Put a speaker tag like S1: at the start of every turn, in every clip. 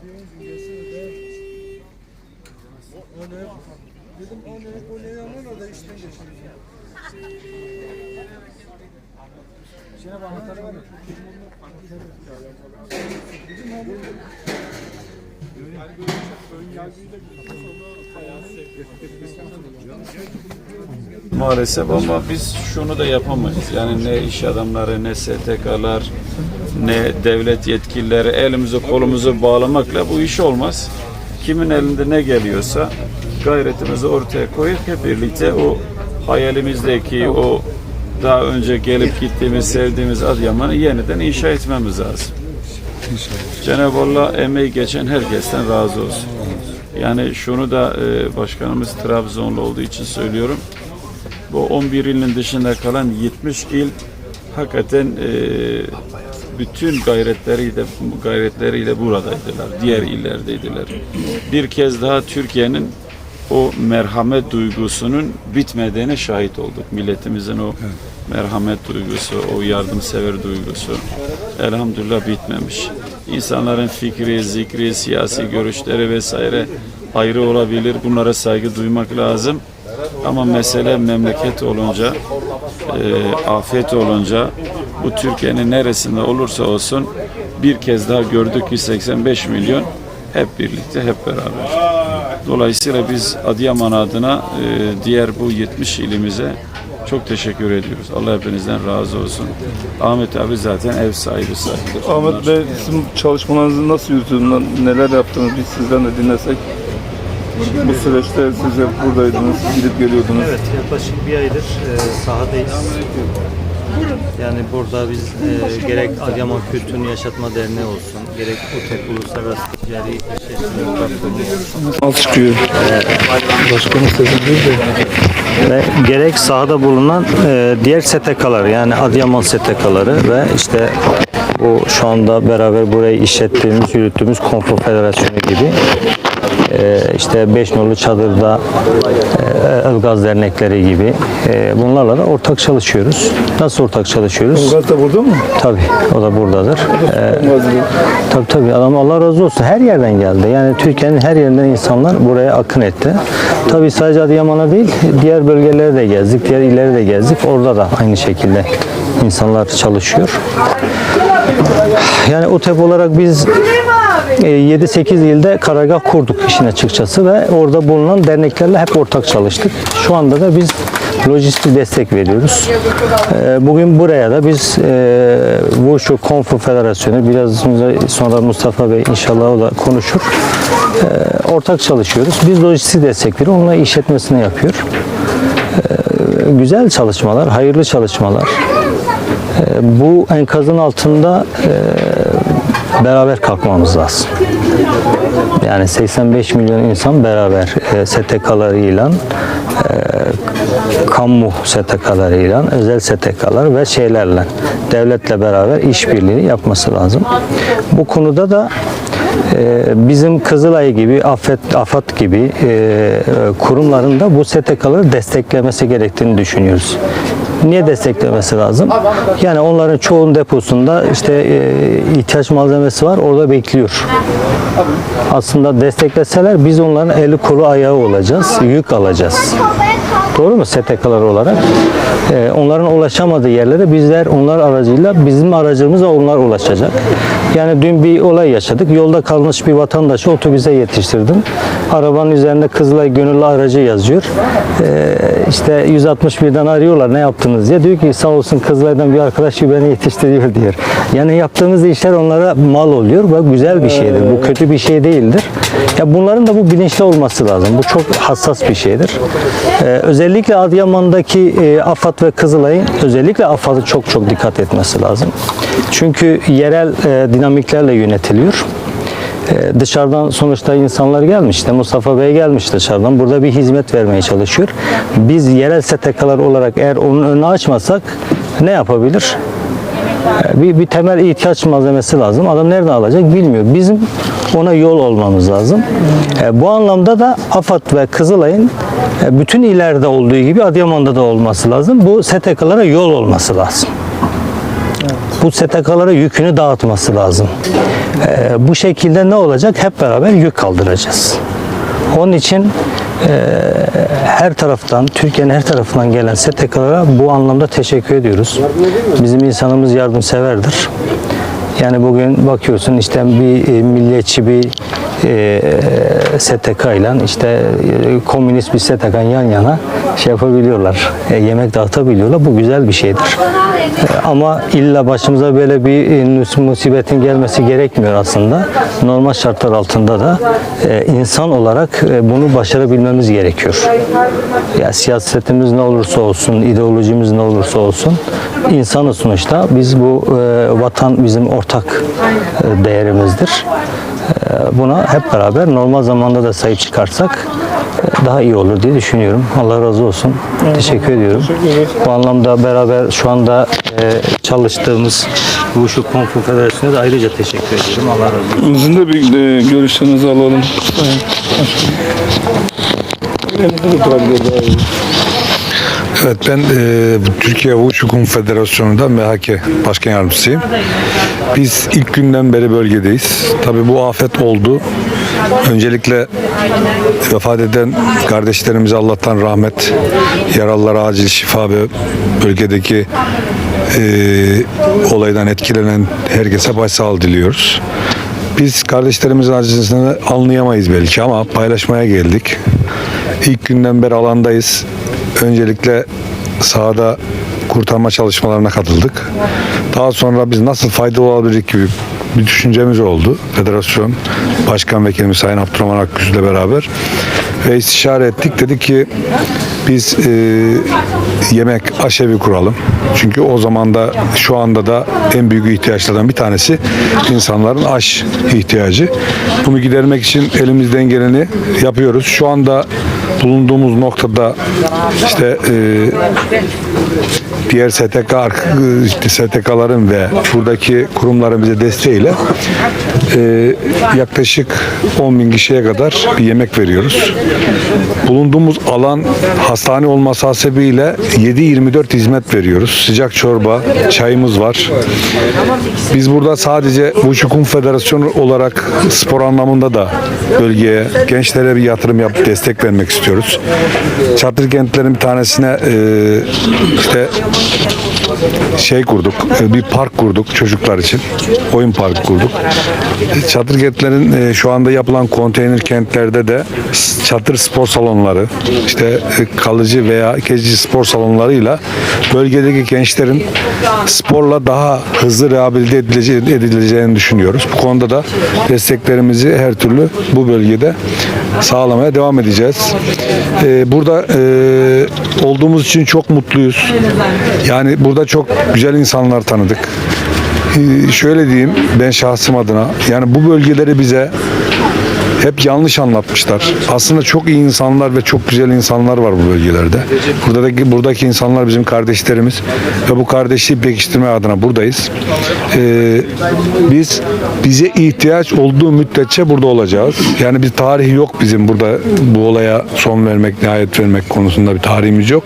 S1: O ne? Dedim o ne? O ne yaman o da işten geçiyor. Şuna bak anahtarı var mı?
S2: Maalesef ama biz şunu da yapamayız. Yani ne iş adamları, ne STK'lar, ne devlet yetkilileri elimizi kolumuzu bağlamakla bu iş olmaz. Kimin elinde ne geliyorsa gayretimizi ortaya koyup hep birlikte o hayalimizdeki o daha önce gelip gittiğimiz, sevdiğimiz Adıyaman'ı yeniden inşa etmemiz lazım. Cenab-ı Allah emeği geçen herkesten razı olsun. Yani şunu da e, başkanımız Trabzonlu olduğu için söylüyorum. Bu 11 ilin dışında kalan 70 il hakikaten e, bütün gayretleriyle gayretleriyle buradaydılar. Diğer illerdeydiler. Bir kez daha Türkiye'nin o merhamet duygusunun bitmediğine şahit olduk. Milletimizin o merhamet duygusu, o yardımsever duygusu elhamdülillah bitmemiş. İnsanların fikri, zikri, siyasi görüşleri vesaire ayrı olabilir. Bunlara saygı duymak lazım. Ama mesele memleket olunca, e, afet olunca bu Türkiye'nin neresinde olursa olsun bir kez daha gördük ki 85 milyon hep birlikte, hep beraber. Dolayısıyla biz Adıyaman adına e, diğer bu 70 ilimize çok teşekkür ediyoruz. Allah hepinizden razı olsun. Ahmet abi zaten ev sahibi sayılır.
S3: Ahmet Bey sizin çalışmalarınızı nasıl yürüttünüz, neler yaptınız biz sizden de dinlesek. Bu süreçte siz hep buradaydınız, gidip geliyordunuz.
S4: Evet, yaklaşık bir aydır e, sahadayız. Yani burada biz e, gerek Adıyaman Kültürünü Yaşatma Derneği olsun, gerek OTEP Uluslararası Ticari İşletme Platformu olsun.
S3: Nasıl çıkıyor? Sesi değil de.
S4: Ve gerek sahada bulunan e, diğer STK'lar yani Adıyaman STK'ları ve işte bu şu anda beraber burayı işlettiğimiz, yürüttüğümüz Konfo Federasyonu gibi e, işte Beş Nolu Çadır'da e, Ilgaz dernekleri gibi e, bunlarla da ortak çalışıyoruz. Nasıl ortak çalışıyoruz?
S3: Ilgaz da burada mı?
S4: Tabii o da buradadır. Ee, tabii tabii adam Allah razı olsun her yerden geldi. Yani Türkiye'nin her yerinden insanlar buraya akın etti. Tabii sadece Adıyaman'a değil diğer bölgeleri de gezdik, diğer illeri de gezdik. Orada da aynı şekilde insanlar çalışıyor. Yani UTEP olarak biz 7-8 ilde karargah kurduk işin açıkçası ve orada bulunan derneklerle hep ortak çalıştık. Şu anda da biz lojistik destek veriyoruz. E, Bugün buraya da biz e, bu şu Konfu Federasyonu biraz sonra Mustafa Bey inşallah o da konuşur. E, Ortak çalışıyoruz. Biz lojistik destek veriyoruz. Onunla işletmesini yapıyor. E, Güzel çalışmalar, hayırlı çalışmalar. E, Bu enkazın altında e, beraber kalkmamız lazım. Yani 85 milyon insan beraber e, STK'larıyla, e, kamu STK'larıyla, özel STK'lar ve şeylerle, devletle beraber işbirliği yapması lazım. Bu konuda da e, bizim Kızılay gibi, AFET, AFAD gibi e, kurumların da bu STK'ları desteklemesi gerektiğini düşünüyoruz. Niye desteklemesi lazım? Yani onların çoğun deposunda işte e, ihtiyaç malzemesi var, orada bekliyor. Aslında destekleseler biz onların eli kolu ayağı olacağız, yük alacağız. Doğru mu STK'lar olarak? Ee, onların ulaşamadığı yerlere bizler onlar aracıyla bizim aracımızla onlar ulaşacak. Yani dün bir olay yaşadık. Yolda kalmış bir vatandaşı otobüse yetiştirdim. Arabanın üzerinde Kızılay gönüllü aracı yazıyor. Ee, işte 161'den arıyorlar ne yaptınız diye. Diyor ki sağ olsun Kızılay'dan bir arkadaş beni yetiştiriyor diyor. Yani yaptığımız işler onlara mal oluyor. Bu güzel bir şeydir. Bu kötü bir şey değildir. Ya bunların da bu bilinçli olması lazım. Bu çok hassas bir şeydir. Ee, özellikle Adıyaman'daki e, AFAD ve Kızılay'ın özellikle AFAD'ı çok çok dikkat etmesi lazım. Çünkü yerel e, dinamiklerle yönetiliyor. E, dışarıdan sonuçta insanlar gelmiş. İşte Mustafa Bey gelmiş dışarıdan. Burada bir hizmet vermeye çalışıyor. Biz yerel STK'lar olarak eğer onun önünü açmasak ne yapabilir? bir, bir temel ihtiyaç malzemesi lazım. Adam nereden alacak bilmiyor. Bizim ona yol olmamız lazım. E, bu anlamda da AFAD ve Kızılay'ın e, bütün illerde olduğu gibi Adıyaman'da da olması lazım. Bu STK'lara yol olması lazım. bu STK'lara yükünü dağıtması lazım. E, bu şekilde ne olacak? Hep beraber yük kaldıracağız. Onun için e, her taraftan, Türkiye'nin her tarafından gelen STK'lara bu anlamda teşekkür ediyoruz. Bizim insanımız yardımseverdir. Yani bugün bakıyorsun işte bir e, milliyetçi bir e, STK ile işte e, komünist bir STK yan yana şey yapabiliyorlar. e, yemek dağıtabiliyorlar. Bu güzel bir şeydir. E, ama illa başımıza böyle bir e, musibetin gelmesi gerekmiyor aslında. Normal şartlar altında da insan olarak bunu başarabilmemiz gerekiyor. Ya siyasetimiz ne olursa olsun, ideolojimiz ne olursa olsun insanız sonuçta. Biz bu vatan bizim ortak değerimizdir. Buna hep beraber normal zamanda da sahip çıkarsak daha iyi olur diye düşünüyorum. Allah razı olsun. Teşekkür ediyorum. Bu anlamda beraber şu anda e, çalıştığımız Wushu Kung Fu Federasyonu'na da ayrıca teşekkür ediyorum. Allah razı olsun.
S3: Sizin de bir e, görüşlerinizi alalım.
S5: Evet ben e, Türkiye Wushu Kung Federasyonu'nda MHK Başkan Yardımcısıyım. Biz ilk günden beri bölgedeyiz. Tabii bu afet oldu. Öncelikle vefat eden kardeşlerimize Allah'tan rahmet, yaralılara acil şifa ve bölgedeki e, olaydan etkilenen herkese başsağlığı diliyoruz. Biz kardeşlerimizin acısını anlayamayız belki ama paylaşmaya geldik. İlk günden beri alandayız. Öncelikle sahada kurtarma çalışmalarına katıldık. Daha sonra biz nasıl faydalı olabilir gibi bir düşüncemiz oldu. Federasyon Başkan Vekilimiz Sayın Abdurrahman Akgüz ile beraber ve istişare ettik. Dedik ki biz e, yemek aşevi kuralım. Çünkü o zaman da şu anda da en büyük ihtiyaçlardan bir tanesi insanların aş ihtiyacı. Bunu gidermek için elimizden geleni yapıyoruz. Şu anda bulunduğumuz noktada işte e, diğer STK STK'ların ve buradaki kurumların bize desteğiyle e, yaklaşık 10 bin kişiye kadar bir yemek veriyoruz. Bulunduğumuz alan hastane olması hasebiyle 7-24 hizmet veriyoruz. Sıcak çorba, çayımız var. Biz burada sadece Wushu Kung Federasyonu olarak spor anlamında da bölgeye, gençlere bir yatırım yapıp destek vermek istiyoruz. Çadır kentlerin bir tanesine e, işte şey kurduk, e, bir park kurduk çocuklar için. Oyun parkı kurduk. E, Çadır kentlerin e, şu anda yapılan konteyner kentlerde de çadır spor salonları, işte kalıcı veya gezici spor salonlarıyla bölgedeki gençlerin sporla daha hızlı rehabilite edilece- edileceğini düşünüyoruz. Bu konuda da desteklerimizi her türlü bu bölgede sağlamaya devam edeceğiz. Burada olduğumuz için çok mutluyuz. Yani burada çok güzel insanlar tanıdık. Ee, şöyle diyeyim ben şahsım adına yani bu bölgeleri bize hep yanlış anlatmışlar. Aslında çok iyi insanlar ve çok güzel insanlar var bu bölgelerde. Buradaki buradaki insanlar bizim kardeşlerimiz ve bu kardeşliği pekiştirme adına buradayız. Ee, biz bize ihtiyaç olduğu müddetçe burada olacağız. Yani bir tarih yok bizim burada bu olaya son vermek, nihayet vermek konusunda bir tarihimiz yok.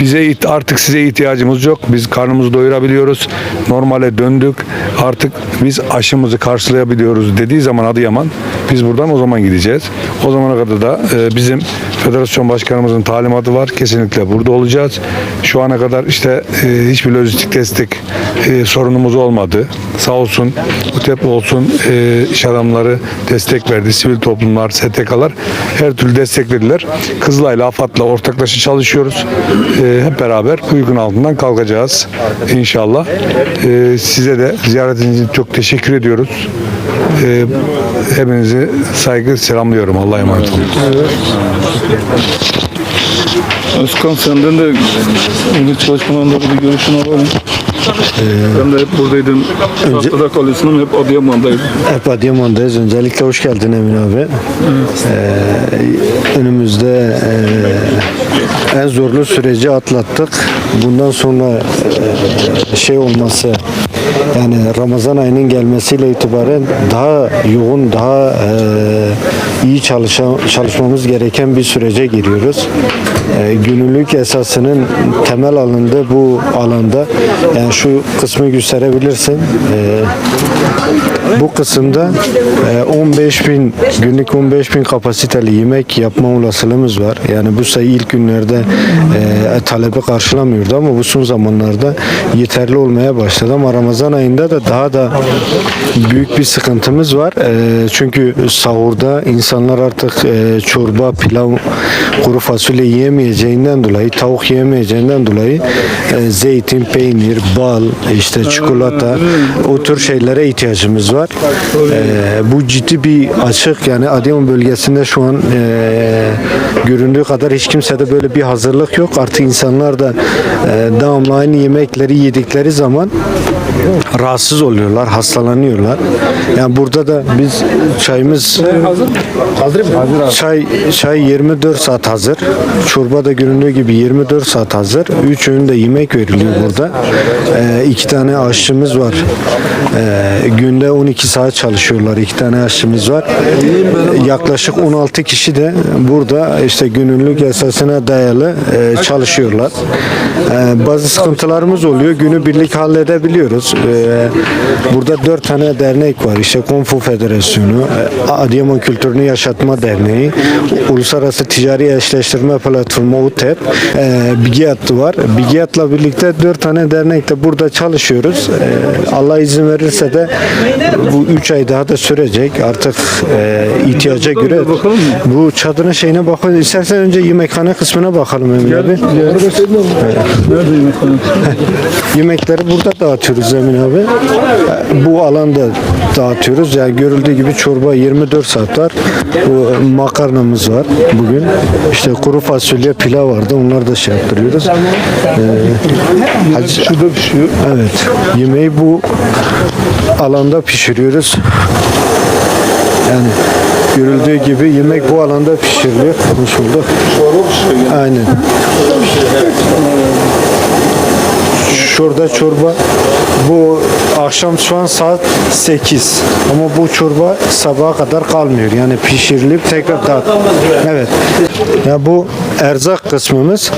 S5: Bize artık size ihtiyacımız yok. Biz karnımızı doyurabiliyoruz. Normale döndük. Artık biz aşımızı karşılayabiliyoruz dediği zaman Adıyaman biz buradan o zaman gideceğiz. O zamana kadar da e, bizim federasyon başkanımızın talimatı var. Kesinlikle burada olacağız. Şu ana kadar işte e, hiçbir lojistik destek e, sorunumuz olmadı. Sağ olsun UTEP olsun e, iş adamları destek verdi. Sivil toplumlar, STK'lar her türlü destek verdiler. Kızılay'la, AFAD'la ortaklaşa çalışıyoruz. E, hep beraber bu yükün altından kalkacağız inşallah. E, size de ziyaretiniz için çok teşekkür ediyoruz. E, hepinizi saygı selamlıyorum. Allah'a emanet olun.
S3: Özkan senden de ilginç çalışmalarında bir görüşünü alalım. ben de hep buradaydım. Haftada kalıyorsun ama hep Adıyaman'daydım.
S6: Hep Adıyaman'dayız. Öncelikle hoş geldin Emin abi. Ee, önümüzde e, en zorlu süreci atlattık. Bundan sonra e, şey olması, Yani Ramazan ayının gelmesiyle itibaren daha yoğun, daha e, iyi çalışan, çalışmamız gereken bir sürece giriyoruz. E, gönüllülük esasının temel alındığı bu alanda yani şu kısmı gösterebilirsin. E, bu kısımda e, 15 bin günlük 15 bin kapasiteli yemek yapma olasılığımız var. Yani bu sayı ilk günlerde e, talebi karşılamıyordu ama bu son zamanlarda yeterli olmaya başladı. Ama Ramazan ayında da daha da büyük bir sıkıntımız var. E, çünkü sahurda insanlar artık e, çorba, pilav, kuru fasulye yiyemeyeceğinden dolayı, tavuk yiyemeyeceğinden dolayı e, zeytin, peynir, bal, işte çikolata o tür şeylere ihtiyacımız var. E, bu ciddi bir açık yani Adıyaman bölgesinde şu an e, göründüğü kadar hiç kimsede böyle bir hazırlık yok. Artık insanlar da e, devamlı aynı yemekleri yedikleri zaman rahatsız oluyorlar, hastalanıyorlar. Yani burada da biz çayımız Çay çay 24 saat hazır. Çorba da göründüğü gibi 24 saat hazır. Üç öğünde yemek veriliyor burada. Ee, iki tane aşçımız var. Ee, günde 12 saat çalışıyorlar. İki tane aşçımız var. Yaklaşık 16 kişi de burada işte gönüllülük esasına dayalı e, çalışıyorlar. Ee, bazı sıkıntılarımız oluyor. Günü birlik halledebiliyoruz. Ee, burada dört tane dernek var. İşte Kung Fu Federasyonu, e, Adıyaman Kültürünü Yaşatma Derneği, Uluslararası Ticari Eşleştirme Platformu UTEP, e, Bigiyat var. Bigiyat'la birlikte dört tane dernekte burada çalışıyoruz. E, Allah izin verirse de bu üç ay daha da sürecek. Artık e, ihtiyaca göre bu çadırın şeyine bakalım. İstersen önce yemekhane kısmına bakalım Emin abi. Yemekleri burada dağıtıyoruz Emin abi. E, Bu alanda dağıtıyoruz. Yani görüldüğü gibi çorba 24 saat var. Bu makarnamız var bugün. İşte kuru fasulye pilav vardı. Onları da şey yaptırıyoruz. Ee, hacı- evet. Yemeği bu alanda pişiriyoruz. Yani görüldüğü gibi yemek bu alanda pişiriliyor. Bulduk. Aynen. Şurada çorba bu akşam şu an saat 8 ama bu çorba sabaha kadar kalmıyor. Yani pişirilip tekrar dağıt. Evet. Ya bu erzak kısmımız.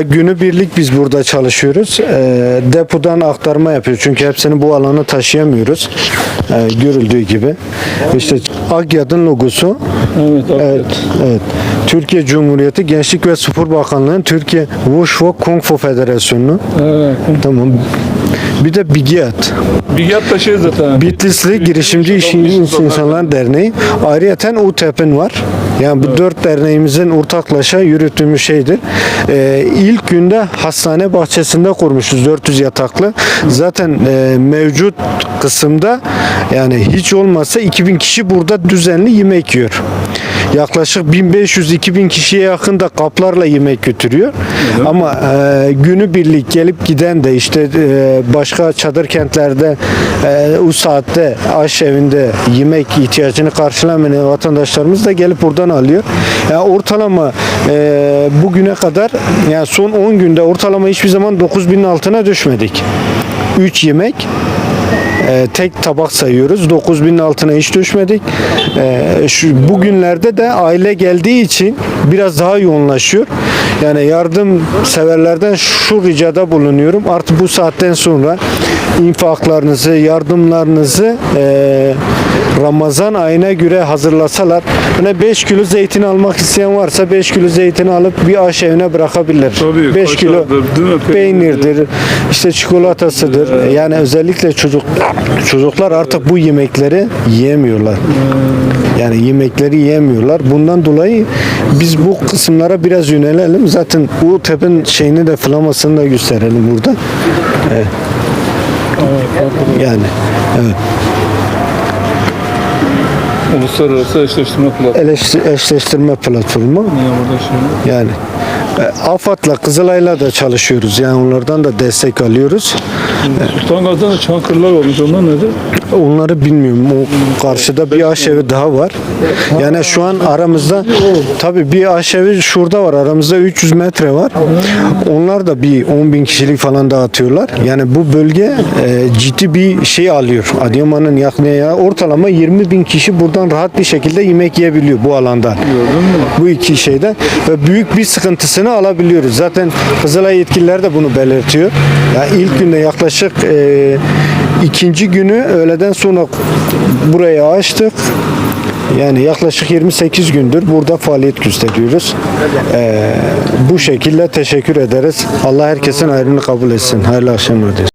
S6: Günü birlik biz burada çalışıyoruz. Ee, depodan aktarma yapıyoruz. Çünkü hepsini bu alana taşıyamıyoruz. Ee, görüldüğü gibi. İşte Akyat'ın logosu.
S3: Evet,
S6: Evet, evet. Türkiye Cumhuriyeti Gençlik ve Spor Bakanlığı'nın Türkiye Wushu Kung Fu Federasyonu.
S3: Evet.
S6: Tamam. Bir de Bigiyat.
S3: Bigat da şey zaten.
S6: Bitlisli Girişimci İş İnsanlar Derneği. Ayrıyeten UTEP'in var. Yani bu dört derneğimizin ortaklaşa yürüttüğümüz şeydir. Ee, ilk günde hastane bahçesinde kurmuşuz 400 yataklı. Zaten e, mevcut kısımda yani hiç olmazsa 2000 kişi burada düzenli yemek yiyor. Yaklaşık 1500-2000 kişiye yakın da kaplarla yemek götürüyor. Ama e, günü birlik gelip giden de işte e, başka çadır kentlerde e, o saatte aş evinde yemek ihtiyacını karşılamayan vatandaşlarımız da gelip buradan alıyor. Yani ortalama e, bugüne kadar yani son 10 günde ortalama hiçbir zaman 9000'in altına düşmedik. 3 yemek e, tek tabak sayıyoruz. 9000'in altına hiç düşmedik. E, şu bugünlerde de aile geldiği için biraz daha yoğunlaşıyor. Yani yardım severlerden şu ricada bulunuyorum. Artık bu saatten sonra infaklarınızı, yardımlarınızı e, Ramazan ayına göre hazırlasalar. Hani 5 kilo zeytin almak isteyen varsa 5 kilo zeytin alıp bir aş evine bırakabilir.
S3: Tabii,
S6: 5 kilo peynirdir, işte çikolatasıdır. Yani özellikle çocuk çocuklar artık bu yemekleri yiyemiyorlar. Yani yemekleri yiyemiyorlar. Bundan dolayı biz bu kısımlara biraz yönelelim. Zaten bu tepen şeyini de flamasını da gösterelim burada. Evet. Yani evet.
S3: Uluslararası eşleştirme platformu.
S6: Eleşti- eşleştirme platformu.
S3: Yine burada şey.
S6: Yani AFAD'la Kızılay'la da çalışıyoruz. Yani onlardan da destek alıyoruz.
S3: Sultan Gazi'de Çankırılar olmuş. Onlar nedir?
S6: Onları bilmiyorum. O karşıda bir aşevi daha var. Yani şu an aramızda tabii bir aşevi şurada var. Aramızda 300 metre var. Onlar da bir 10 bin kişilik falan dağıtıyorlar. Yani bu bölge e, ciddi bir şey alıyor. Adıyaman'ın yakınaya ortalama 20 bin kişi buradan rahat bir şekilde yemek yiyebiliyor bu alanda. Bu iki şeyden ve büyük bir sıkıntısını alabiliyoruz. Zaten Kızılay yetkililer de bunu belirtiyor. Yani ilk günde yaklaşık e, ikinci günü öğleden sonra burayı açtık. Yani yaklaşık 28 gündür burada faaliyet gösteriyoruz. Ee, bu şekilde teşekkür ederiz. Allah herkesin hayrını kabul etsin. Hayırlı akşamlar.